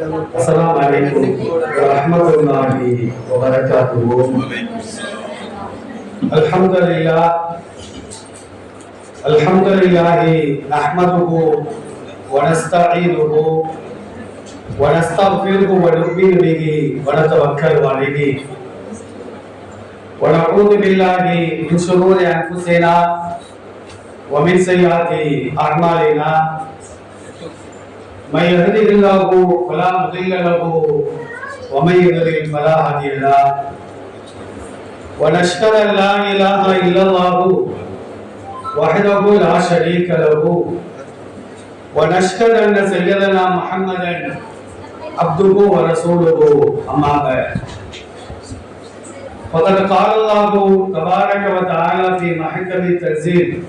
अस्सलाम वालेकुम रहमतुल्लाहि व बरकातुहू अल्हम्दुलिल्लाह अल्हम्दुलिल्लाह नहमदुहू व नस्तईनुहू व नस्तगफिरुहू व नु'मिनु बिही व नतवक्कलु अलैहि व नऊदु बिल्लाहि मिन शुरूरि अनफुसिना व मिन सय्यिआति अअमालिना من يهده الله فلا مضل له ومن يضلل فلا هادي له ونشهد ان لا اله الا الله وحده لا شريك له ونشهد ان سيدنا محمدا عبده ورسوله اما بعد فقد قال الله تبارك وتعالى في محكم التنزيل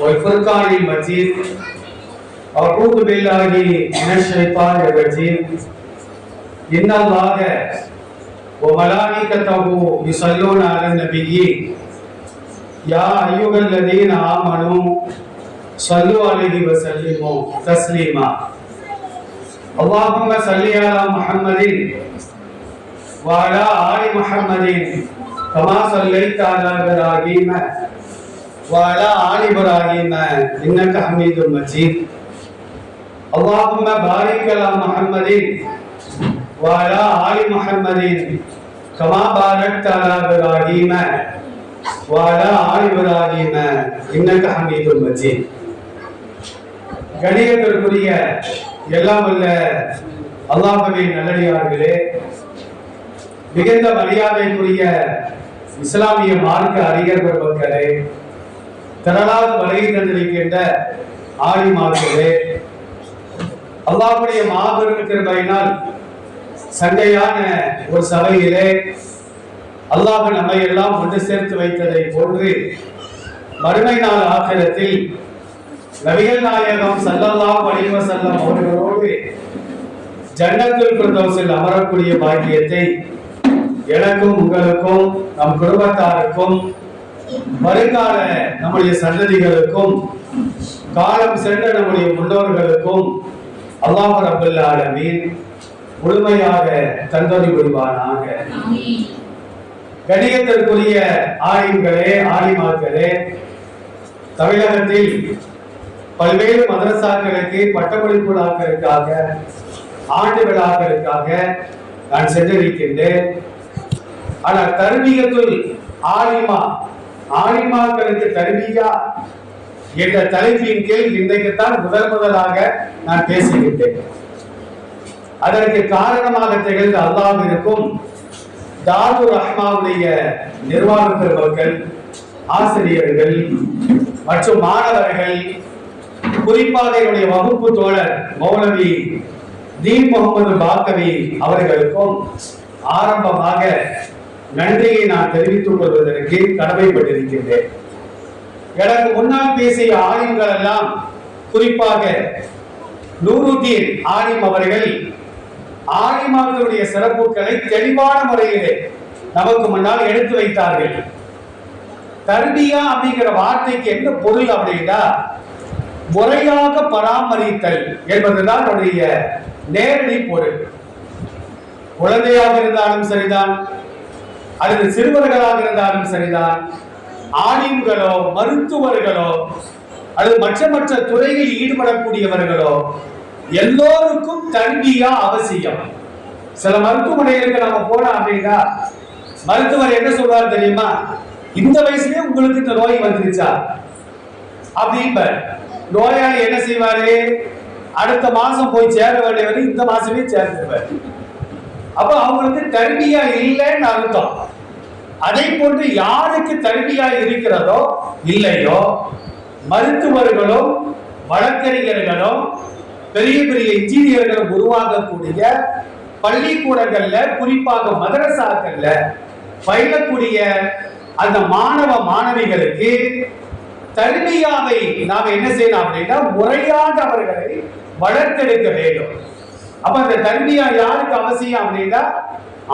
والفرقان المجيد أعوذ بالله من الشيطان الرجيم إن الله وملائكته يصلون على النبي يا أيها الذين آمنوا صلوا عليه وسلموا تسليما اللهم صل على محمد وعلى آل محمد كما صليت على إبراهيم وعلى آل إبراهيم إنك حميد مجيد اللهم بارك على محمد وعلى آل محمد كما باركت على إبراهيم وعلى آل إبراهيم إنك حميد مجيد கணியத்திற்குரிய எல்லாம் வல்ல அல்லாஹ்வின் நல்லடியார்களே மிகுந்த மரியாதைக்குரிய இஸ்லாமிய மார்க்க அறிஞர் பெருமக்களே திரளாக வருகை தந்திருக்கின்ற ஆலிமார்களே அல்லாஹுடைய மாபெரும் கிருபையினால் சண்டையான ஒரு சபையிலே அல்லாஹ் நம்மை எல்லாம் ஒன்று சேர்த்து வைத்ததை போன்று மறுமை நாள் ஆக்கிரத்தில் நபிகள் நாயகம் ஸல்லல்லாஹு வலிவ செல்லம் அவர்களோடு ஜன்னத்துல் பிரதோசில் அமரக்கூடிய பாக்கியத்தை எனக்கும் உங்களுக்கும் நம் குடும்பத்தாருக்கும் வருங்கால நம்முடைய சந்ததிகளுக்கும் காலம் சென்ற நம்முடைய முன்னோர்களுக்கும் அல்லாஹ் ரபுல் ஆலமீன் முழுமையாக தந்தொரி புரிவானாக. கணியத்திற்குரிய ஆலிம்களே ஆலிமாக்களே தமிழகத்தில் பல்வேறு மதரசாக்களுக்கு பட்டமளிப்பு விழாக்களுக்காக ஆண்டு விழாக்களுக்காக நான் சென்றிருக்கின்றேன். ஆனால் தர்மீகத்துல் ஆலிமா ஆலிமாக்களுக்கு தர்மீகா என்ற தலைப்பின் கீழ் இன்றைக்குத்தான் முதல் முதலாக நான் பேசுகின்றேன் அதற்கு காரணமாக திகழ்ந்த அல்லாஹிற்கும் தாது ரஹ்மாவுடைய நிர்வாக பெருமக்கள் ஆசிரியர்கள் மற்றும் மாணவர்கள் குறிப்பாக என்னுடைய வகுப்பு தோழர் மௌலவி தீன் முகமது பாக்கவி அவர்களுக்கும் ஆரம்பமாக நன்றியை நான் தெரிவித்துக் கொள்வதற்கு கடமைப்பட்டிருக்கின்றேன். எனக்கு முன்னால் பேசிய ஆலிம்கள் எல்லாம் குறிப்பாக நூருதீன் ஆலிம் அவர்கள் ஆலிமார்களுடைய சிறப்புகளை தெளிவான முறையிலே நமக்கு முன்னால் எடுத்து வைத்தார்கள். தர்பியா அப்படிங்கிற வார்த்தைக்கு என்ன பொருள் அப்படின்னா முறையாக பராமரித்தல் என்பதுதான் அவருடைய நேரடி பொருள். குழந்தையாக இருந்தாலும் சரிதான் அல்லது சிறுவர்களாக இருந்தாலும் சரிதான் ஆலிம்களோ மருத்துவர்களோ அல்லது மற்ற மற்ற துறையில் ஈடுபடக்கூடியவர்களோ எல்லோருக்கும் கல்வியா அவசியம். சில மருத்துவமனைகளுக்கு நம்ம போனோம் அப்படின்னா மருத்துவர் என்ன சொல்றாரு தெரியுமா? இந்த வயசுலயே உங்களுக்கு இந்த நோய் வந்துருச்சா? அப்படின்ப நோயாளி என்ன செய்வாரு? அடுத்த மாசம் போய் சேர வேண்டியவர் இந்த மாசமே சேர்ந்துருவார் அப்ப அவங்களுக்கு கல்வியா இல்லைன்னு அர்த்தம். அதை போன்று யாருக்கு தர்பியா இருக்கிறதோ இல்லையோ மருத்துவர்களும் வழக்கறிஞர்களும் பெரிய பெரிய இன்ஜினியர்களும் உருவாகக்கூடிய பள்ளிக்கூடங்கள்ல குறிப்பாக மதரசாக்கள்ல பயிலக்கூடிய அந்த மாணவ மாணவிகளுக்கு தருமையாவை நாம் என்ன செய்யலாம் அப்படின்னா முறையாக அவர்களை வளர்த்தெடுக்க வேண்டும். அப்ப அந்த தர்பியா யாருக்கு அவசியம் அப்படின்னா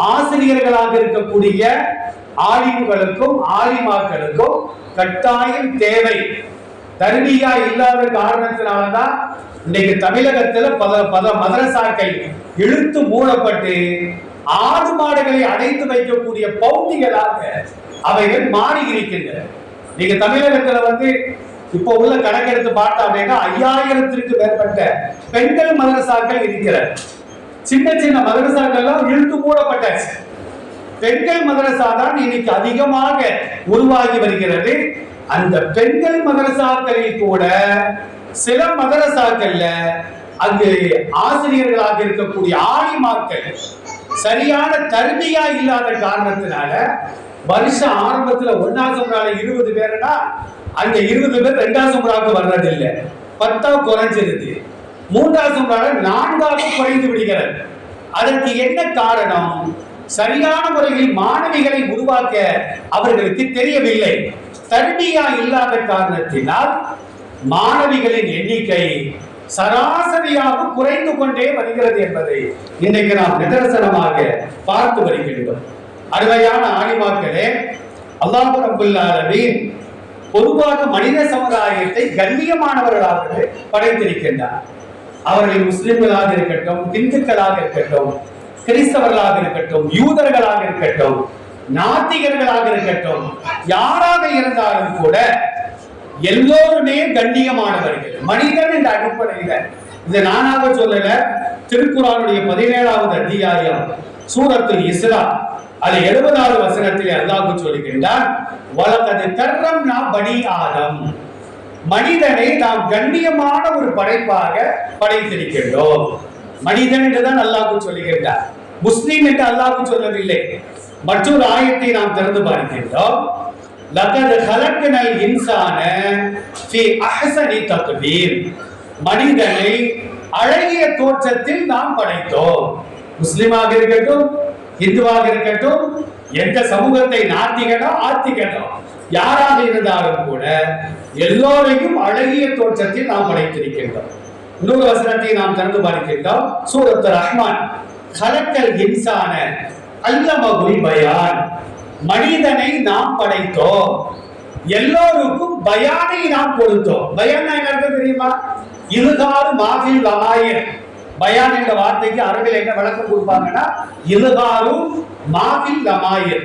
ஆசிரியர்களாக இருக்கக்கூடிய ஆலிம்களுக்கும் ஆலிமாக்களுக்கும் கட்டாயம் தேவை. தர்பியா இல்லாத காரணத்தினால்தான் இன்னைக்கு தமிழகத்துல பல பல மதரசாக்கள் இழுத்து மூடப்பட்டு ஆடு மாடுகளை அடைத்து வைக்கக்கூடிய பௌத்திகளாக அவைகள் மாறி இருக்கின்றன நீங்க தமிழகத்துல வந்து இப்போ உள்ள கணக்கெடுத்து பார்த்தா அப்படின்னா ஐயாயிரத்திற்கு மேற்பட்ட பெண்கள் மதரசாக்கள் இருக்கிறது சின்ன சின்ன மதரசாக்கள்லாம் இழுத்து மூடப்பட்டாச்சு. பெண்கள் மதரசா தான் இன்னைக்கு அதிகமாக உருவாகி வருகிறது. அந்த பெண்கள் மதரசாக்களில் கூட சில மதரசாக்கள்ல அங்கு ஆசிரியர்களாக இருக்கக்கூடிய ஆலிமாக்கள் சரியான தருமையா இல்லாத காரணத்தினால வருஷ ஆரம்பத்துல ஒன்னாம் சுமரால இருபது பேருனா அங்க இருபது பேர் ரெண்டாம் வர்றது வர்றதில்லை. பத்தா குறைஞ்சிருது. மூன்றாம் சுமரால நான்காவது குறைந்து விடுகிறது. அதற்கு என்ன காரணம்? சரியான முறையில் மாணவிகளை உருவாக்க அவர்களுக்கு தெரியவில்லை. தனிமையா இல்லாத காரணத்தினால் மாணவிகளின் எண்ணிக்கை சராசரியாக குறைந்து கொண்டே வருகிறது என்பதை இன்றைக்கு நாம் நிதர்சனமாக பார்த்து வருகின்றோம். அருமையான ஆலிமாக்களே அல்லாஹ் ரபுல் ஆலமீன் பொதுவாக மனித சமுதாயத்தை கண்ணியமானவர்களாக படைத்திருக்கின்றார். அவர்கள் முஸ்லிம்களாக இருக்கட்டும் இந்துக்களாக இருக்கட்டும் கிறிஸ்தவர்களாக இருக்கட்டும் யூதர்களாக இருக்கட்டும் நாத்திகர்களாக இருக்கட்டும் யாராக இருந்தாலும் கூட எல்லோருமே கண்ணியமானவர்கள். மனிதன் என்ற அடிப்படையில இது நானாக சொல்லல திருக்குறானுடைய பதினேழாவது அத்தியாயம் சூரத்தில் இஸ்ரா அது எழுபதாவது வசனத்தில் அல்லாஹு சொல்லுகின்றான் வளர்த்தது கர்ரம் நான் பனி ஆதம். மனிதனை நாம் கண்ணியமான ஒரு படைப்பாக படைத்திருக்கின்றோம். மனிதன் என்றுதான் அல்லாஹு சொல்லுகின்றார் முஸ்லீம் என்று அல்லாஹ் சொல்லவில்லை. மற்றொரு ஆயத்தை நாம் திறந்து பார்க்கின்றோம். லகத் ஹலக்கனல் இன்சான ஃபி அஹ்சனி தக்வீர். மனிதனை அழகிய தோற்றத்தில் நாம் படைத்தோம். முஸ்லிமாக இருக்கட்டும் இந்துவாக இருக்கட்டும் எந்த சமூகத்தை நாத்திக்கட்டும் ஆத்திகனோ யாராக இருந்தாலும் கூட எல்லோரையும் அழகிய தோற்றத்தில் நாம் படைத்திருக்கின்றோம். இன்னொரு வசனத்தை நாம் திறந்து பார்க்கின்றோம். சூரத்து ரஹ்மான். கலக்கல் இன்சான அல்லமகுல் பயான். மனிதனை நாம் படைத்தோம். எல்லோருக்கும் பயானை நாம் கொடுத்தோம். பயான் என்ன அர்த்தம் தெரியுமா? இதுகாறு மாஃபில் லமாயர் பயான் என்ற வார்த்தைக்கு அரபில் என்ன விளக்கம் கொடுப்பாங்கன்னா இதுகாரும் மாஃபில் லமாயர்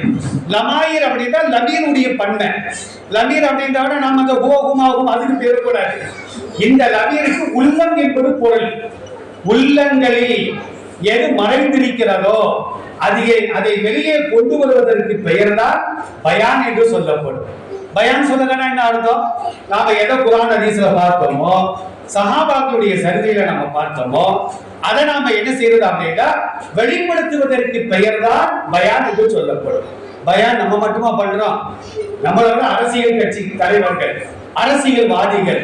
லமாயர் அப்படின்னா லமீருடைய பண்ணை. லமீர் அப்படின்றா நாம் அந்த ஹோகுமாகும் அதுக்கு பேர் கூடாது இந்த லமீருக்கு உள்ளம் என்பது பொருள். உள்ளங்களில் எது மறைந்திருக்கிறதோ அதை அதை வெளியே கொண்டு வருவதற்கு பெயர் தான் பயான் என்று சொல்லப்படும். பயான் சொல்லுங்கன்னா என்ன அர்த்தம்? நாம எதை குரான் அதிசல பார்த்தோமோ சஹாபாக்களுடைய சரிதையில நம்ம பார்த்தோமோ அதை நாம என்ன செய்யறது அப்படின்னா வெளிப்படுத்துவதற்கு பெயர்தான் பயான் என்று சொல்லப்படும். பயான் நம்ம மட்டுமா பண்றோம்? நம்மளோட அரசியல் கட்சி தலைவர்கள் அரசியல்வாதிகள்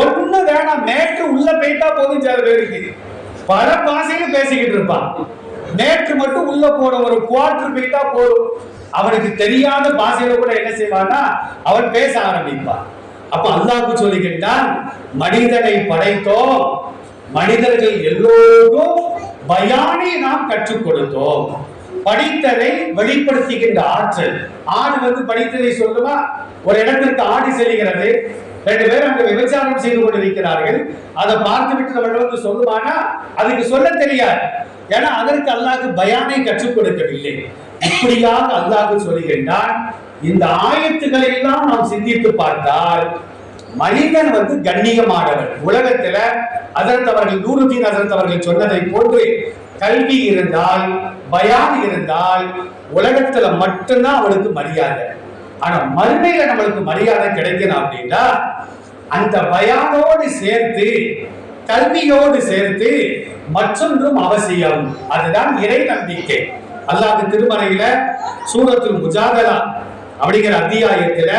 ஒண்ணு வேணாம் மேட்டு உள்ள போயிட்டா போதும் சில பேருக்கு. பல பாசையில பேசிக்கிட்டு இருப்பான். நேற்று மட்டும் உள்ள போன ஒரு குவார்டர் போயிட்டா போதும். அவனுக்கு தெரியாத பாசையில கூட என்ன செய்வான்னா அவன் பேச ஆரம்பிப்பான். அப்ப அல்லாஹ்க்கு சொல்லிக்கிட்டான் மனிதனை படைத்தோம். மனிதர்கள் எல்லோருக்கும் பயானை நாம் கற்றுக் கொடுத்தோம். படித்ததை வெளிப்படுத்துகின்ற ஆற்றல். ஆடு வந்து படித்ததை சொல்லுமா? ஒரு இடத்திற்கு ஆடி செல்கிறது. ரெண்டு பேரும் அங்க விபச்சாரம் செய்து கொண்டிருக்கிறார்கள். அதை பார்த்து விட்டு நம்ம வந்து சொல்லுவானா? அதுக்கு சொல்ல தெரியாது. ஏன்னா அதற்கு அல்லாஹ்க்கு பயானை கற்றுக் கொடுக்கவில்லை. இப்படியாக அல்லாஹ் சொல்லுகின்றான் இந்த ஆயத்துக்களை எல்லாம் நாம் சிந்தித்து பார்த்தால் மனிதன் வந்து கண்ணியமானவன். உலகத்துல அதற்கு அவர்கள் நூறுதீன் அதற்கு அவர்கள் சொன்னதை போன்று கல்வி இருந்தால் பயான் இருந்தால் உலகத்துல மட்டும்தான் அவனுக்கு மரியாதை. ஆனா மறுமையில நம்மளுக்கு மரியாதை கிடைக்கணும் அப்படின்னா அந்த பயானோடு சேர்த்து கல்வியோடு சேர்த்து மற்றொன்றும் அவசியம். அதுதான் இறை நம்பிக்கை. அல்லாஹ் திருமறையில சூரத்துல் முஜாதலா அப்படிங்கிற அத்தியாயத்துல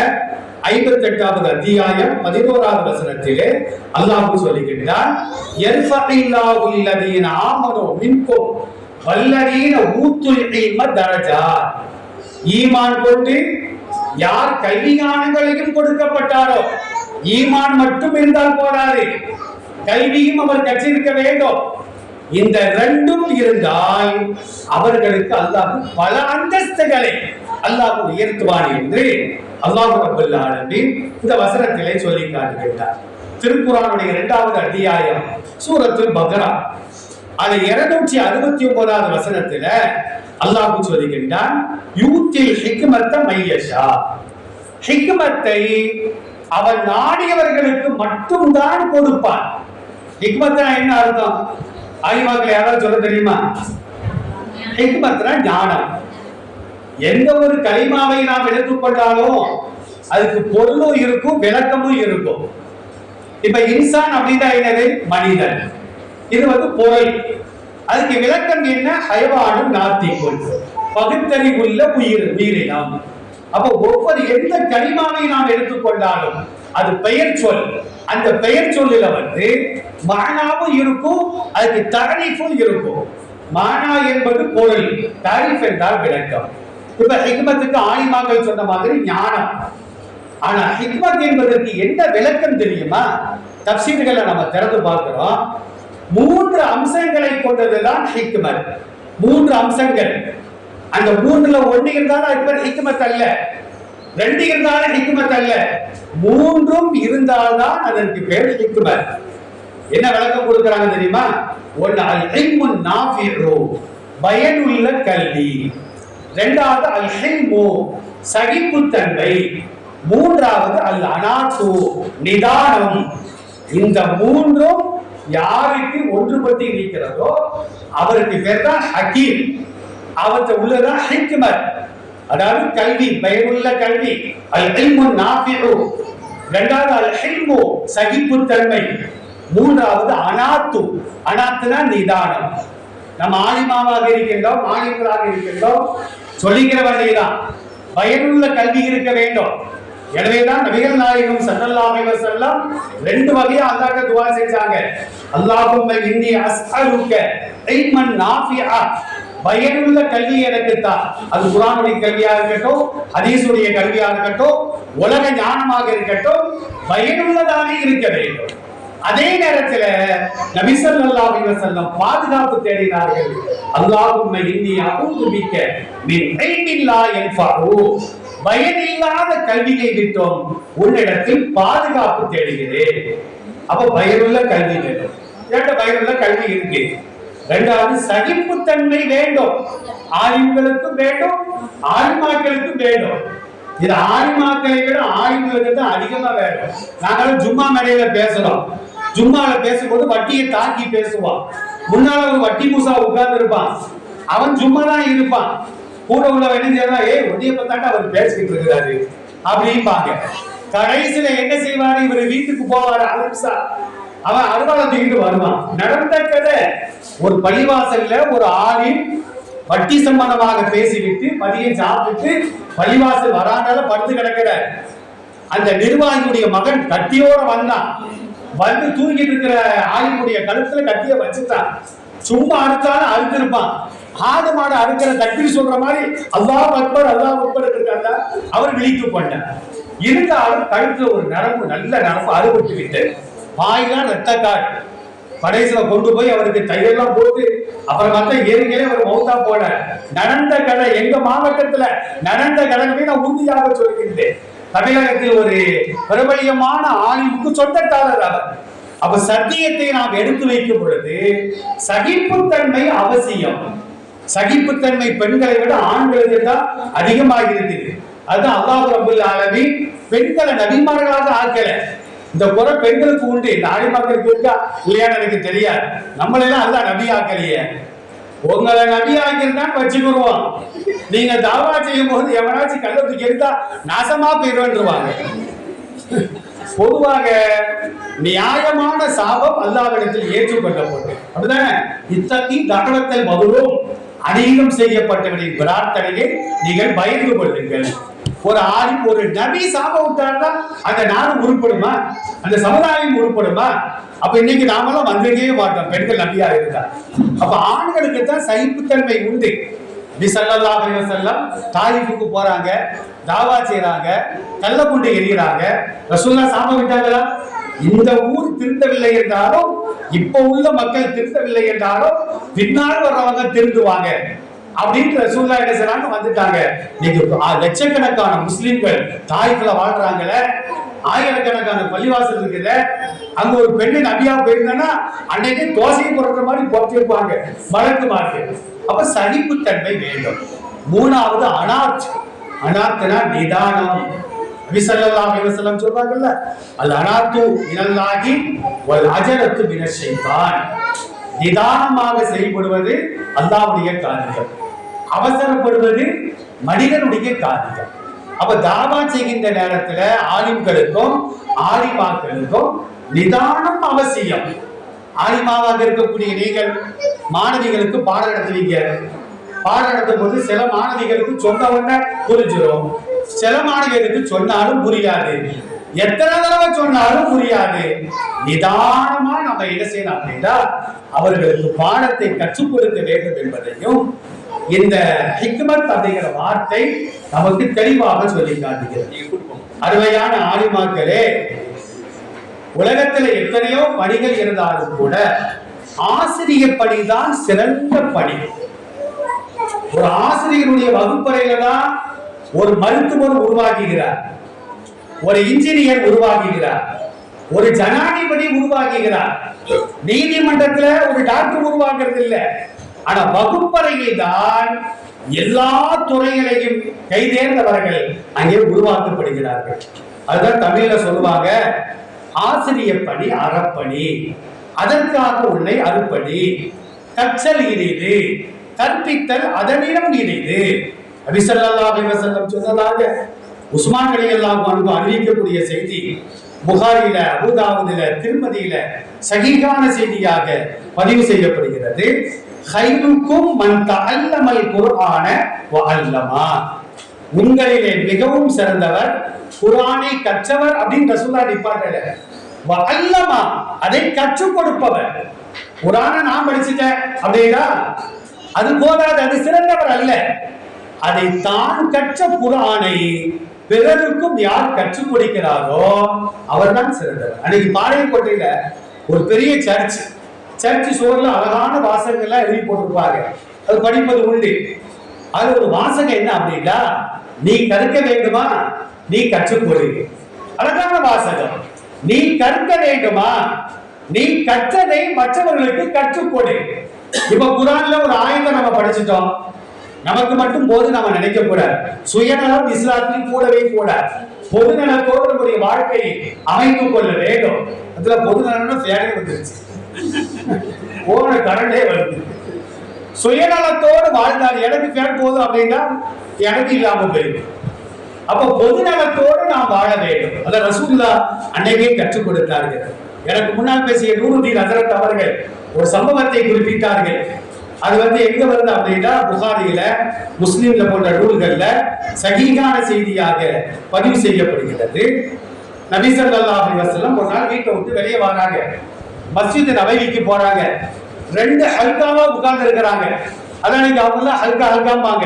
ஐம்பத்தி எட்டாவது அத்தியாயம் பதினோராவது வசனத்திலே அல்லாஹ் சொல்லுகின்றான் எர்ஃபஇல்லாஹு அல்லதீன ஆமனு ஊத்துல் தரஜா ஈமான் கொண்டு யார் கல்வி ஞானங்களையும் கொடுக்கப்பட்டாரோ? ஈமான் மட்டும் இருந்தால் போராது கல்வியும் அவர் கற்றிருக்க வேண்டும். இந்த ரெண்டும் இருந்தால் அவர்களுக்கு அல்லாஹ் பல அந்தஸ்துகளை அல்லாஹ் உயர்த்துவான் என்று அல்லாஹ் ரப்பல் இந்த வசனத்திலே சொல்லி காட்டுகின்றார். திருக்குறானுடைய இரண்டாவது அத்தியாயம் சூரத்து பக்ரா. அது இருநூற்றி அறுபத்தி ஒன்பதாவது வசனத்துல அல்லாஹ் சொல்லுகின்றான் யூத்தில் ஹிக்மத்த மையஷா. ஹிக்மத்தை அவன் நாடியவர்களுக்கு மட்டும்தான் கொடுப்பான். ஹிக்மத்னா என்ன அர்த்தம்? ஆய்வாக்கள் யாராவது சொல்ல தெரியுமா? ஹிக்மத்னா ஞானம். எந்த ஒரு கலிமாவை நாம் எடுத்துக்கொண்டாலும் அதுக்கு பொருளும் இருக்கும் விளக்கமும் இருக்கும். இப்ப இன்சான் அப்படின்னா என்னது? மனிதன். இது வந்து பொருள். அதுக்கு விளக்கம் என்ன? ஹயவானும் நாத்திக்குள் பகுத்தறிவுள்ள உயிர் உயிரினம். அப்ப ஒவ்வொரு எந்த கனிமாவை நாம் எடுத்துக்கொண்டாலும் அது பெயர் சொல். அந்த பெயர் சொல்லில வந்து மானாவும் இருக்கும் அதுக்கு தரணிப்பும் இருக்கும். மானா என்பது பொருள். தாரிஃப் என்றால் விளக்கம். இப்ப ஹிக்மத்துக்கு ஆலிமாக்கள் சொன்ன மாதிரி ஞானம். ஆனா ஹிக்மத் என்பதற்கு என்ன விளக்கம் தெரியுமா? தப்சீல்களை நம்ம திறந்து பார்க்கிறோம். மூன்று அம்சங்களை கொண்டதுதான் ஹிக்மத். மூன்று அம்சங்கள். அந்த மூன்றுல ஒன்று இருந்தாலும் அது ஹிக்மத் அல்ல. ரெண்டு இருந்தாலும் ஹிக்மத் அல்ல. மூன்றும் இருந்தால்தான் அதற்கு பேர் ஹிக்மத். என்ன விளக்கம் கொடுக்கறாங்க தெரியுமா? ஒன்று அல் இல்முன் நாஃபிஉ பயனுள்ள கல்வி. ரெண்டாவது அல் ஹில்மு சகிப்புத்தன்மை. மூன்றாவது அல் அனாத்து நிதானம். இந்த மூன்றும் யாருக்கு ஒன்றுபட்டு இருக்கிறதோ அவருக்கு பேர் தான் ஹக்கீம். அவற்றை உள்ளதான் ஹிக்மத். அதாவது கல்வி பயனுள்ள கல்வி. அல் இல்மு நாஃபிஉ இரண்டாவது அல் ஹில்மு சகிப்புத்தன்மை. மூன்றாவது அனாத்து. அனாத்துனா நிதானம். நம்ம ஆலிமாவாக இருக்கின்றோம் ஆலிம்களாக இருக்கின்றோம். சொல்லிக்கிற தான். பயனுள்ள கல்வி இருக்க வேண்டும். எனவேதான் நபிகள் நாயகம் ஸல்லல்லாஹு அலைஹி ரெண்டு வகையா அல்லாஹ்ட்ட துஆ செஞ்சாங்க. அல்லாஹும்ம இன்னி அஸ்அலுக இல்மன் நாஃபிஆ பயனுள்ள கல்வி எனக்கு தான் அது குரானுடைய கல்வியா இருக்கட்டும் ஹதீஸுடைய கல்வியா இருக்கட்டும் உலக ஞானமாக இருக்கட்டும் பயனுள்ளதாக இருக்க வேண்டும். அதே நேரத்துல நபி ஸல்லல்லாஹு அலைஹி வஸல்லம் பாதுகாப்பு தேடினார்கள். அல்லாஹும்ம இன்னி அஊது பிக்க மின் இல்மின் யன்ஃபஉ பயனில்லாத கல்வியை விட்டோம். உன்னிடத்தில் பாதுகாப்பு தேடுகிறேன். அப்ப பயனுள்ள கல்வி வேண்டும். இரண்டு பயனுள்ள கல்வி இருக்கு? இரண்டாவது சகிப்புத்தன்மை வேண்டும். ஆயுங்களுக்கும் வேண்டும். ஆன்மாக்களுக்கும் வேண்டும். இது ஆன்மாக்களை விட ஆயுங்களுக்கு தான் அதிகமா வேணும். நாங்களும் ஜும்மா மேடையில பேசுறோம். ஜும்மால பேசும்போது வட்டியை தாக்கி பேசுவான். முன்னால ஒரு வட்டி மூசா உட்கார்ந்து இருப்பான் அவன் ஜும்மா தான் இருப்பான். கூட உள்ள என்ன செய்யறா ஏய் ஒன்றிய பார்த்தாட்ட அவர் பேசிக்கிட்டு இருக்கிறாரு. அப்படிம்பாங்க. கடைசியில என்ன செய்வாரு? இவர் வீட்டுக்கு போவாரு அலம்சா அவன் அருவாளை தூக்கிட்டு வருவான். நடந்த கதை ஒரு பள்ளிவாசல்ல ஒரு ஆளின் வட்டி சம்பந்தமாக பேசிவிட்டு மதியம் சாப்பிட்டு பள்ளிவாசல் வராண்டால படுத்து கிடக்கிறார். அந்த நிர்வாகியுடைய மகன் கத்தியோட வந்தான். வந்து தூங்கிட்டு இருக்கிற ஆளினுடைய கழுத்துல கத்திய வச்சுட்டான். சும்மா அறுத்தாலும் அறுத்திருப்பான். ஆடு மாடு அறுக்கிற தட்டில் சொல்ற மாதிரி அல்லாஹ் அக்பர் அல்லாஹ் அக்பர் இருக்காங்க. அவர் விழித்து கொண்டார். இருந்தாலும் கழுத்துல ஒரு நரம்பு நல்ல நரம்பு அறுபட்டு விட்டு வாயிலாம் ரத்த கடைசியில கொண்டு போய் அவருக்கு தையெல்லாம் போட்டு அப்புறம் மத்த ஏற்கனவே அவர் மௌத்தா போன நடந்த கதை எங்க மாவட்டத்துல நடந்த கதைகளை நான் உறுதியாக சொல்கின்றேன். தமிழகத்தில் ஒரு பிரபலியமான ஆலிமுக்கு சொந்தக்காரர் அவர். அப்ப சத்தியத்தை நாம் எடுத்து வைக்கும் பொழுது சகிப்புத்தன்மை அவசியம். சகிப்புத்தன்மை பெண்களை விட ஆண்களுக்கு தான் அதிகமாக இருக்குது அதுதான் அல்லாஹ் ரபுல் ஆலமி பெண்களை நபிமார்களாக ஆக்கல. இந்த குறை பெண்களுக்கு உண்டு இந்த ஆலிமாக்களுக்கு இருக்கா இல்லையான்னு எனக்கு தெரியாது. நம்மளெல்லாம் அல்லாஹ் நபி ஆக்கலையே. உங்களை நபி ஆக்கியிருந்தான் வச்சுக்கிடுவோம் நீங்க தாவா செய்யும் போது எவனாச்சும் கல்ல தூக்கி எடுத்தா நாசமா போயிடுவாங்க பொதுவாக நியாயமான சாபம் அல்லாவிடத்தில் ஏற்றுக்கொள்ளப்படும். அப்படிதானே? இத்தகைய தகவத்தில் மதுரும். அநேகம் செய்யப்பட்டவரின் பிரார்த்தனையை நீங்கள் பயந்து கொள்ளுங்கள். ஒரு ஆதி ஒரு நபி சாபம் விட்டார்னா அந்த நாடு உருப்படுமா? அந்த சமுதாயம் உருப்படுமா? அப்ப இன்னைக்கு நாமெல்லாம் வந்திருக்கவே மாட்டோம். பெண்கள் நபியா இருந்தா. அப்ப ஆண்களுக்கு தான் சகிப்புத்தன்மை உண்டு. நபி ஸல்லல்லாஹு தாயிஃபுக்கு போறாங்க தாவா செய்யறாங்க கள்ளக்குண்டு எரியுறாங்க ரசூல்லா சாப விட்டாங்களா? இந்த ஊர் திருந்தவில்லை என்றாலும் இப்ப உள்ள மக்கள் திருந்தவில்லை என்றாலும் பின்னால் வர்றவங்க திருந்துவாங்க. அப்படின்ற சூழ்நிலை என்ன செய்றாங்க வந்துட்டாங்க. நீங்க லட்சக்கணக்கான முஸ்லிம்கள் தாய்க்குள்ள வாழ்றாங்கல்ல ஆயிரக்கணக்கான பள்ளிவாசல் இருக்குல்ல அங்க ஒரு பெண்ணு நபியா போயிருந்தா அன்னைக்கு தோசையை புரட்டுற மாதிரி புரட்டிருப்பாங்க வழக்கு மாட்டு அப்ப சகிப்புத்தன்மை வேண்டும். மூணாவது அனாத் அனாத்னா நிதானம். நபிசல்லாம் அலைஹி வஸல்லம் அல் அனாத்து இனல்லாகி ஒரு அஜரத்து மின நிதானமாக செயல்படுவது அல்லாவுடைய காரியம் அவசரப்படுவது மனிதனுடைய காரியம் அப்ப தாவா செய்கின்ற நேரத்துல ஆலிம்களுக்கும் ஆலிமாக்களுக்கும் நிதானம் அவசியம். ஆலிமாவாக இருக்கக்கூடிய நீங்கள் மாணவிகளுக்கு பாடம் நடத்துவீங்க. பாடம் நடத்தும் போது சில மாணவிகளுக்கு சொன்ன உடனே புரிஞ்சிடும் சில மாணவிகளுக்கு சொன்னாலும் புரியாது. எத்தனை தடவை சொன்னாலும் புரியாது. நிதானமா நம்ம என்ன செய்யணும் அப்படின்னா அவர்களுக்கு பாடத்தை கற்றுக் கொடுக்க வேண்டும் என்பதையும் இந்த ஹிக்மத் அப்படிங்கிற வார்த்தை நமக்கு தெளிவாக சொல்லி காட்டுகிறது. அருமையான ஆலிமாக்களே உலகத்துல எத்தனையோ பணிகள் இருந்தாலும் கூட ஆசிரியர் பணிதான் சிறந்த பணி. ஒரு ஆசிரியருடைய வகுப்பறையில தான் ஒரு மருத்துவர் உருவாக்குகிறார். ஒரு இன்ஜினியர் உருவாக்குகிறார். ஒரு ஜனாதிபதி உருவாக்குகிறார். நீதிமன்றத்துல ஒரு டாக்டர் உருவாக்குறது இல்ல ஆனா வகுப்பறையில் தான் எல்லா துறைகளையும் கைதேர்ந்தவர்கள் அங்கே உருவாக்கப்படுகிறார்கள். அதுதான் தமிழ்ல சொல்லுவாங்க ஆசிரியர் பணி அறப்பணி. அதற்காக உன்னை அறுப்பணி. கச்சல் இனிது. கற்பித்தல் அதனிடம் இணைந்து நபிசல்லாஹு அலைஹி சொன்னதாக உஸ்மான் ரலியல்லாஹு அன்பு அறிவிக்கக்கூடிய செய்தி புகாரில அபுதாவுதில திருமதியில சகிகான செய்தியாக பதிவு செய்யப்படுகிறது. ஹைருக்கும் மன் அல்லமல் குர்ஆன வ அல்லமா உங்களிலே மிகவும் சிறந்தவர் குர்ஆனை கற்றவர் அப்படின்னு ரசூலா நிப்பாட்டல. வ அல்லமா அதை கற்றுக் கொடுப்பவர். குர்ஆனை நான் படிச்சுட்டேன். அப்படின்னா அது போதாது அது சிறந்தவர் அல்ல. அதை தான் கற்ற குரானை பிறருக்கும் யார் கற்றுக் கொடுக்கிறாரோ அவர்தான் சிறந்தவர். அன்னைக்கு பாளையக்கோட்டையில ஒரு பெரிய சர்ச் சர்ச் சுவர்ல அழகான வாசகங்கள்லாம் எழுதி போட்டிருப்பாங்க. அது படிப்பது உண்டு. அது ஒரு வாசகம் என்ன அப்படின்னா நீ கற்க வேண்டுமா? நீ கற்றுக்கொடு அழகான வாசகம். நீ கற்க வேண்டுமா? நீ கற்றதை மற்றவர்களுக்கு கற்றுக்கொடு இப்ப குரான்ல ஒரு ஆயத்தை நம்ம படிச்சுட்டோம். நமக்கு மட்டும் போது நம்ம நினைக்க கூடாது சுயநலம் இஸ்லாத்திலும் கூடவே கூட பொதுநலத்தோடு நம்முடைய வாழ்க்கையை அமைத்துக் கொள்ள வேண்டும். அதுல பொதுநலம்னு ஃபேனே வந்துருச்சு. போன கடனே வருது. சுயநலத்தோடு வாழ்ந்தால் எனக்கு ஃபேன் போதும் அப்படின்னா எனக்கு இல்லாம போயிருக்கு அப்ப பொதுநலத்தோடு நாம் வாழ வேண்டும். அத ரசூல்லா அன்னைக்கே கற்றுக் கொடுத்தார்கள். எனக்கு முன்னால் பேசிய நூறுதீன் அசரத் அவர்கள் ஒரு சம்பவத்தை குறிப்பிட்டார்கள். அது வந்து எங்க வருது அப்படின்னா புகாரியில முஸ்லீம்ல போன்ற நூல்கள்ல சகிகான செய்தியாக பதிவு செய்யப்படுகிறது நபி ஸல்லல்லாஹு ஒரு நாள் வீட்டை விட்டு வெளியே வராங்க. மஸ்ஜித் நபவிக்கு போறாங்க. ரெண்டு ஹல்காவா உட்கார்ந்து இருக்கிறாங்க. அதான் நீங்க அவங்க ஹல்கா ஹல்காம்பாங்க.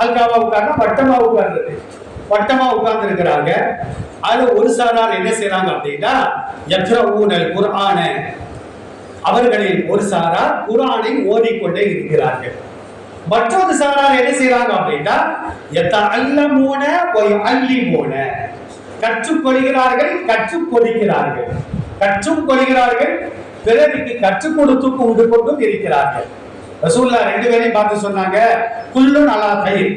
ஹல்காவா உட்கார்ந்தா வட்டமா உட்கார்ந்து வட்டமா உட்கார்ந்து இருக்கிறாங்க. அது ஒரு சாரார் என்ன செய்யறாங்க அப்படின்னா யக்ரஊனல் குரான அவர்களில் ஒரு சாரார் குரானை ஓதிக்கொண்டே இருக்கிறார்கள். மற்றொரு சாரார் என்ன செய்யறாங்க அப்படின்னா யத்தஅல்லமூன வ யுஅல்லிமூன கற்றுக்கொள்கிறார்கள் கற்றுக் கொடுக்கிறார்கள் கற்றும் கொள்கிறார்கள் பிறருக்கு கற்றுக் கொடுத்து கொண்டு கொண்டும் இருக்கிறார்கள். ரசூல்லா ரெண்டு பேரையும் பார்த்து சொன்னாங்க குல்லும் அலா கயிர்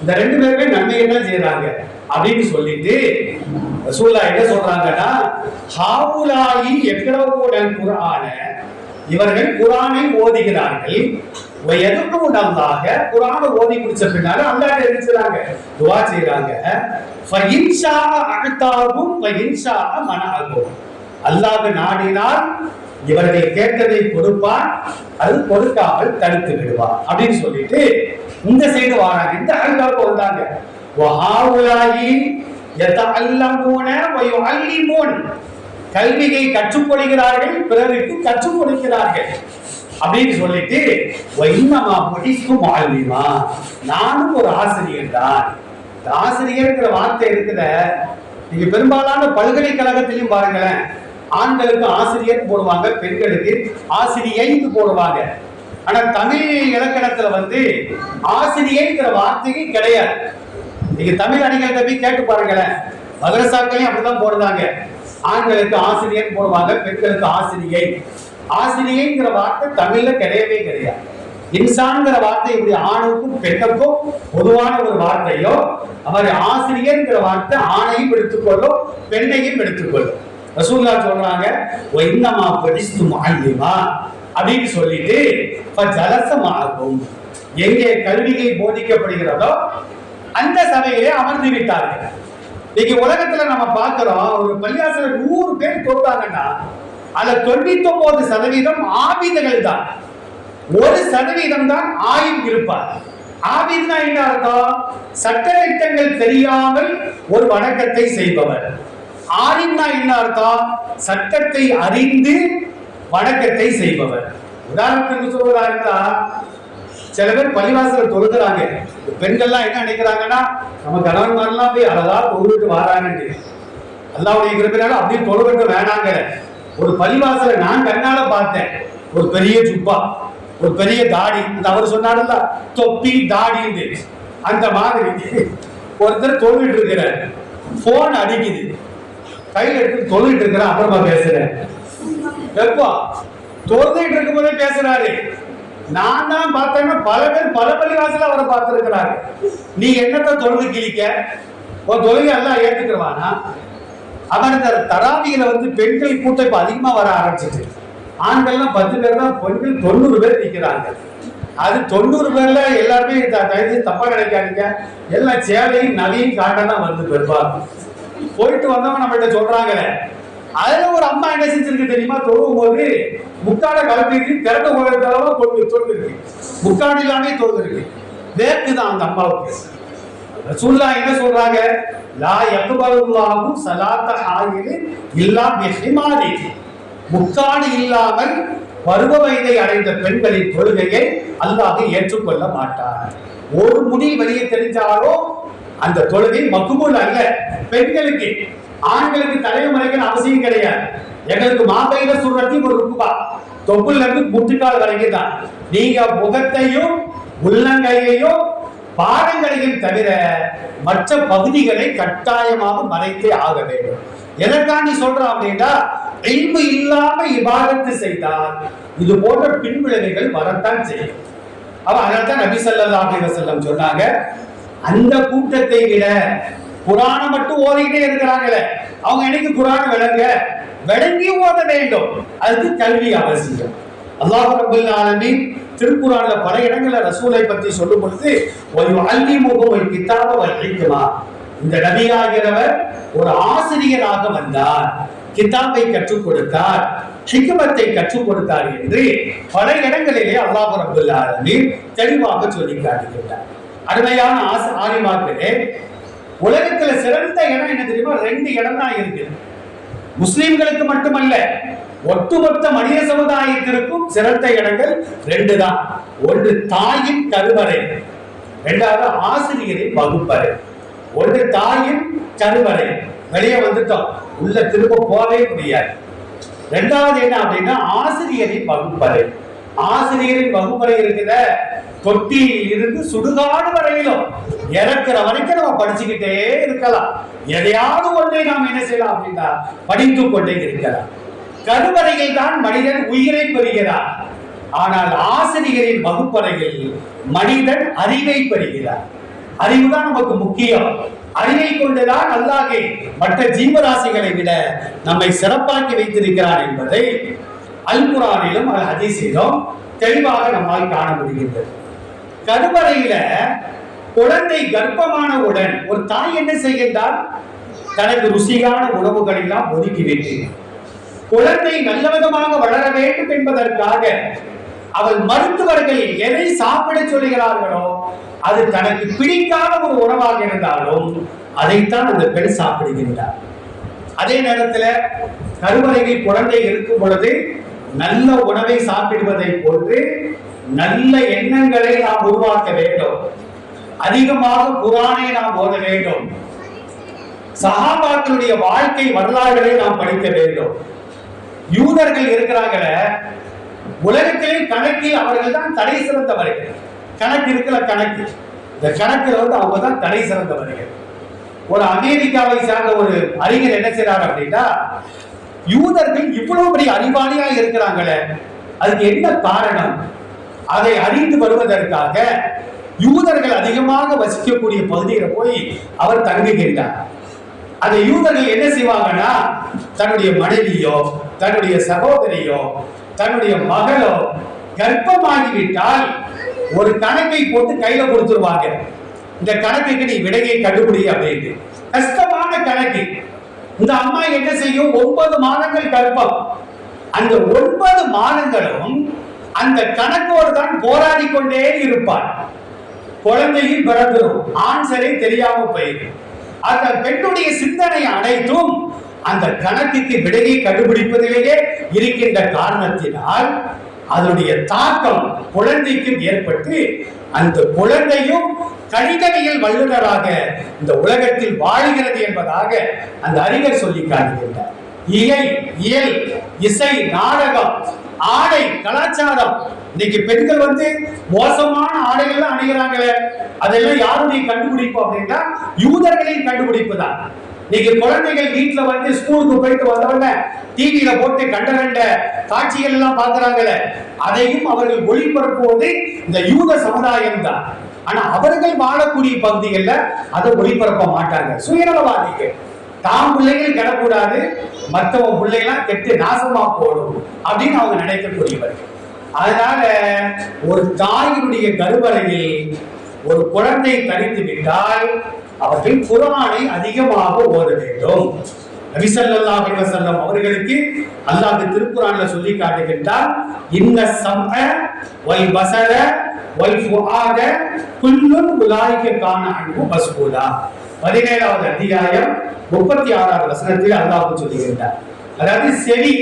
இந்த ரெண்டு பேருமே நன்மையை தான் செய்யறாங்க அப்படின்னு சொல்லிட்டு ரசூல்லா என்ன சொல்றாங்கன்னா ஹாவுலாயி எக்கடவுடன் குரான இவர்கள் குரானை ஓதுகிறார்கள். எதுக்கும் உடம்பாக குரானை ஓதி முடிச்ச பின்னால அல்லாஹ் தெரிஞ்சுறாங்க துவா செய்றாங்க. ஃபஇன்ஷா அஅதாகும் ஃபயின்ஷா மனஅகும் அல்லாஹ் நாடினால் இவர்கள் கேட்டதை கொடுப்பான் அது கொடுக்காமல் தடுத்து விடுவான் அப்படின்னு சொல்லிட்டு இந்த சைடு வராங்க. இந்த அல்லாவுக்கு வந்தாங்க. வஹாவுலாயி யதஅல்லமூன வ யுஅல்லிமூன் கல்வியை கற்றுக்கொள்கிறார்கள் பிறருக்கு கற்றுக் கொடுக்கிறார்கள் அப்படின்னு சொல்லிட்டு வைணமா முடிக்கும் ஆழ்விமா நானும் ஒரு ஆசிரியர் தான். ஆசிரியர்ங்கிற வார்த்தை இருக்குத நீங்க பெரும்பாலான பல்கலைக்கழகத்திலையும் பாருங்களேன் ஆண்களுக்கு ஆசிரியர் போடுவாங்க பெண்களுக்கு ஆசிரியைன்னு போடுவாங்க. ஆனா தமிழ் இலக்கணத்துல வந்து ஆசிரியைங்கிற வார்த்தையே கிடையாது. நீங்க தமிழ் அணிகள் போய் கேட்டு பாருங்களேன் மதரசாக்களையும் அப்படிதான் போடுறாங்க. ஆண்களுக்கு ஆசிரியர் போடுவாங்க பெண்களுக்கு ஆசிரியை. ஆசிரியைங்கிற வார்த்தை தமிழ்ல கிடையவே கிடையாது. இன்சான்ங்கிற வார்த்தை இப்படி ஆணுக்கும் பெண்ணுக்கும் பொதுவான ஒரு வார்த்தையோ அவர் ஆசிரியர்ங்கிற வார்த்தை ஆணையும் எடுத்துக்கொள்ளும் பெண்ணையும் எடுத்துக்கொள்ளும். ரசூல்லா சொல்றாங்க ஓ இன்னமா படிச்சு முஅல்லிமா அப்படின்னு சொல்லிட்டு ஜலசமாகும் எங்கே கல்வியை போதிக்கப்படுகிறதோ அந்த சபையிலே அமர்ந்து விட்டார்கள். இன்னைக்கு உலகத்துல நம்ம பாக்குறோம் ஒரு பள்ளியாசல நூறு பேர் தோத்தாங்கன்னா அதுல தொண்ணூத்தி ஒன்பது சதவீதம் ஆபீதங்கள் தான். ஒரு சதவீதம் தான் ஆயுள் இருப்பார். ஆபித்னா என்ன அர்த்தம்? சட்டத்திட்டங்கள் தெரியாமல் ஒரு வணக்கத்தை செய்பவர். ஆலிம்னா என்ன அர்த்தம்? சட்டத்தை அறிந்து வணக்கத்தை செய்பவர். உதாரணத்துக்கு சொல்வதா இருந்தா சில பேர் பள்ளிவாசல தொழுகிறாங்க. பெண்கள்லாம் என்ன நினைக்கிறாங்கன்னா நம்ம கணவன்மாரெல்லாம் போய் அழகா தொழுவிட்டு வராங்கன்னு அல்லாவுடைய கிருப்பினால அப்படியே தொழுவிட்டு வேணாங்க. ஒரு பள்ளிவாசல நான் கண்ணால பார்த்தேன். ஒரு பெரிய ஜுப்பா ஒரு பெரிய தாடி. இந்த அவர் சொன்னாருல்ல தொப்பி தாடின்னு. அந்த மாதிரி. ஒருத்தர் தொழுகிட்டு இருக்கிறார். போன் அடிக்குது. கையில் எடுத்து தொழுகிட்டு இருக்கிறேன் அப்புறமா பேசுறேன். எப்போ தொழுதுட்டு இருக்கும் போதே பேசுறாரு. நான் தான் பார்த்தேன்னா பல பேர் பல பள்ளிவாசல அவரை பார்த்திருக்கிறாரு நீ என்னத்தை தொழுது கிழிக்க? உன் தொழுகை எல்லாம் ஏத்துக்கிறவானா அவர் இந்த தராவியில வந்து பெண்கள் கூட்டம் இப்ப அதிகமா வர ஆரம்பிச்சிட்டு. ஆண்கள்லாம் பத்து பேர் தான் பெண்கள் தொண்ணூறு பேர் நிற்கிறாங்க அது தொண்ணூறு பேர்ல எல்லாருமே தயவு தப்பா நினைக்காதீங்க. எல்லாம் சேலையும் நகையும் காட்ட தான் வந்து பெரும்பாலும். போயிட்டு வந்தவங்க நம்மகிட்ட சொல்றாங்களே அதுல ஒரு அம்மா என்ன செஞ்சிருக்கு தெரியுமா? தொழுவும் போது முக்காட கலப்பிக்கு திறக்க போகிறதளவா கொண்டு தொழுது முக்காடு இல்லாமே தொழுது இருக்கு வேர்க்கு தான் அந்த அம்மாவுக்கு. ரசூல்லா என்ன சொல்றாங்க? லா யக்பலுல்லாஹு சலாத்த ஹாயிலு இல்லா பிஹிமாரி முக்காடு இல்லாமல் பருவ வயதை அடைந்த பெண்களின் தொழுகையை அல்லாஹ் ஏற்றுக்கொள்ள மாட்டார் ஒரு முடி வெளியே தெரிஞ்சாலோ அந்த தொழுகை மக்குமுள் அல்ல. பெண்களுக்கு ஆண்களுக்கு தலைமுறைகள் அவசியம் கிடையாது. எங்களுக்கு மாபையில சுரத்தி ஒரு ருக்குபா தொப்புல இருந்து முட்டுக்கால் வரைக்கும் தான் நீங்க முகத்தையும் உள்ளங்கையையும் பாடங்களையும் தவிர மற்ற பகுதிகளை கட்டாயமாக மறைத்தே ஆக வேண்டும். எதற்காண்டி சொல்றோம் அப்படின்னா இன்பு இல்லாம இபாதத்து செய்தால் இது போன்ற பின்விளைவுகள் வரத்தான் செய்யும். அவ அதான் நபி ஸல்லல்லாஹு அப்படின்னு வஸல்லம் சொன்னாங்க. அந்த கூட்டத்தை விட குரானை மட்டும் ஓதிக்கிட்டே இருக்கிறாங்களே. அவங்க என்னைக்கு குரான் விளங்க? விளங்கி ஓத வேண்டும். அதுக்கு கல்வி அவசியம். அல்லாஹ் ரப்பல் ஆலமீன் திருக்குறான்ல பல இடங்களில் ரசூலை பற்றி சொல்லும் பொழுது ஒரு அல்லிமுகம் ஒரு கித்தாப வகிக்குமா இந்த நபியாகிறவர் ஒரு ஆசிரியராக வந்தார். கிதாபை கற்றுக் கொடுத்தார் ஹிக்மத்தை கற்றுக் கொடுத்தார் என்று பல இடங்களிலே அல்லாஹ் ரப்பல் தெளிவாக சொல்லி காட்டுகின்றார். அருமையான ஆச ஆலிமாக்களே உலகத்துல சிறந்த இடம் என்ன தெரியுமா? ரெண்டு இடம் தான் இருக்கு. முஸ்லிம்களுக்கு மட்டுமல்ல ஒட்டுமொத்த மனித சமுதாயத்திற்கும் சிறந்த இடங்கள் ரெண்டு தான் ஒன்று தாயின் கருவறை இரண்டாவது ஆசிரியரின் வகுப்பறை. ஒன்று தாயின் கருவறை. வெளியே வந்துட்டோம். உள்ள திரும்ப போகவே முடியாது. ரெண்டாவது என்ன அப்படின்னா ஆசிரியரின் வகுப்பறை. ஆசிரியரின் வகுப்பறை இருக்குத தொட்டியில் இருந்து சுடுகாடு வரையிலும் இறக்குற வரைக்கும் நம்ம படிச்சுக்கிட்டே இருக்கலாம். எதையாவது ஒன்றை நாம் என்ன செய்யலாம் அப்படின்னா படித்து கொண்டே இருக்கலாம். கருவறையில் தான் மனிதன் உயிரை பெறுகிறார் ஆனால் ஆசிரியரின் வகுப்பறையில் மனிதன் அறிவை பெறுகிறார் அறிவுதான் நமக்கு முக்கியம். அறிவை கொண்டுதான் அல்லாஹே மற்ற ஜீவராசிகளை விட நம்மை சிறப்பாக்கி வைத்திருக்கிறார் என்பதை அல் அது அதிசயம் ஹதீஸிலும் தெளிவாக நம்மால் காண முடிகின்றது. கருவறையில குழந்தை கர்ப்பமானவுடன் ஒரு தாய் என்ன செய்கின்றார் தனக்கு ருசியான உணவுகளை எல்லாம் ஒதுக்கிவிட்டு குழந்தை நல்ல விதமாக வளர வேண்டும் என்பதற்காக அவள் மருத்துவர்கள் எதை சாப்பிட சொல்கிறார்களோ அது தனக்கு பிடிக்காத ஒரு உணவாக இருந்தாலும் அதைத்தான் அந்த பெண் சாப்பிடுகின்றார் அதே நேரத்தில் கருவறையில் குழந்தை இருக்கும் பொழுது நல்ல உணவை சாப்பிடுவதை போன்று நல்ல எண்ணங்களை நாம் உருவாக்க வேண்டும். அதிகமாக குரானை நாம் ஓத வேண்டும். சகாபாக்களுடைய வாழ்க்கை வரலாறுகளை நாம் படிக்க வேண்டும். யூதர்கள் இருக்கிறாங்கள உலகத்திலே கணக்கில் அவர்கள் தான் தடை சிறந்தவர்கள். கணக்கு இருக்கிற கணக்கு. இந்த கணக்கில் வந்து அவங்க தான் தடை சிறந்தவர்கள். ஒரு அமெரிக்காவை சார்ந்த ஒரு அறிஞர் என்ன செய்றார் அப்படின்னா யூதர்கள் இவ்வளவு பெரிய அறிவாளியா இருக்கிறாங்களே? அதுக்கு என்ன காரணம்? அதை அறிந்து வருவதற்காக யூதர்கள் அதிகமாக வசிக்கக்கூடிய பகுதியில போய் அவர் தங்குகின்றார். அந்த யூதர்கள் என்ன செய்வாங்கன்னா தன்னுடைய மனைவியோ தன்னுடைய சகோதரியோ தன்னுடைய மகளோ கர்ப்பமாகிவிட்டால் ஒரு கணக்கை போட்டு கையில கொடுத்துருவாங்க. இந்த கணக்குக்கு நீ விடையை கண்டுபிடி அப்படின்னு கஷ்டமான கணக்கு. இந்த அம்மா என்ன செய்யும்? ஒன்பது மாதங்கள் கர்ப்பம். அந்த ஒன்பது மாதங்களும் அந்த கணக்கோடு தான் போராடி கொண்டே இருப்பார் குழந்தையும் பிறந்துடும் ஆன்சரே தெரியாம போயிடும். அந்த பெண்ணுடைய சிந்தனை அனைத்தும் அந்த கணக்குக்கு விடையை கண்டுபிடிப்பதிலேயே இருக்கின்ற காரணத்தினால் அதனுடைய தாக்கம் குழந்தைக்கு ஏற்பட்டு அந்த குழந்தையும் கணிதவியல் வல்லுநராக இந்த உலகத்தில் வாழ்கிறது என்பதாக அந்த அறிஞர் சொல்லி காட்டுகின்றார். இயல் இயல் இசை நாடகம் ஆடை கலாச்சாரம். இன்னைக்கு பெண்கள் வந்து மோசமான ஆடைகள்லாம் அணிகிறாங்களே அதெல்லாம் யாருடைய கண்டுபிடிப்பு அப்படின்னா யூதர்களின் கண்டுபிடிப்பு தான். இன்னைக்கு குழந்தைகள் வீட்டுல வந்து ஸ்கூலுக்கு போயிட்டு வந்தவங்க டிவியில போட்டு கண்ட கண்ட காட்சிகள் எல்லாம் பாக்குறாங்கல்ல அதையும் அவர்கள் ஒளிபரப்புவது இந்த யூத சமுதாயம் தான். ஆனா அவர்கள் வாழக்கூடிய பகுதிகளில் அதை ஒளிபரப்ப மாட்டாங்க. சுயநலவாதிகள். தாம் பிள்ளைகள் கிடக்கூடாது மற்றவங்க பிள்ளைகள்லாம் கெட்டு நாசமா போடும் அப்படின்னு அவங்க நினைக்கக்கூடியவர்கள். அதனால ஒரு தாயினுடைய கருவறையில் ஒரு குழந்தை தரித்து விட்டால் அவர்கள் குரானை அதிகமாக ஓத வேண்டும். நபிசல்லாஹு அலைஹி வஸல்லம் அவர்களுக்கு அல்லாஹ் திருக்குறான்ல சொல்லி காட்டுகின்றார் இன்ன சம்ஹ வை பஸர வை ஃபுஆத குல்லுன் உலாயிக கான அன்ஹு மஸ்கூலா பதினேழாவது அத்தியாயம் முப்பத்தி ஆறாவது வசனத்தில் அல்லாஹ் சொல்லுகின்றார் அதாவது செவி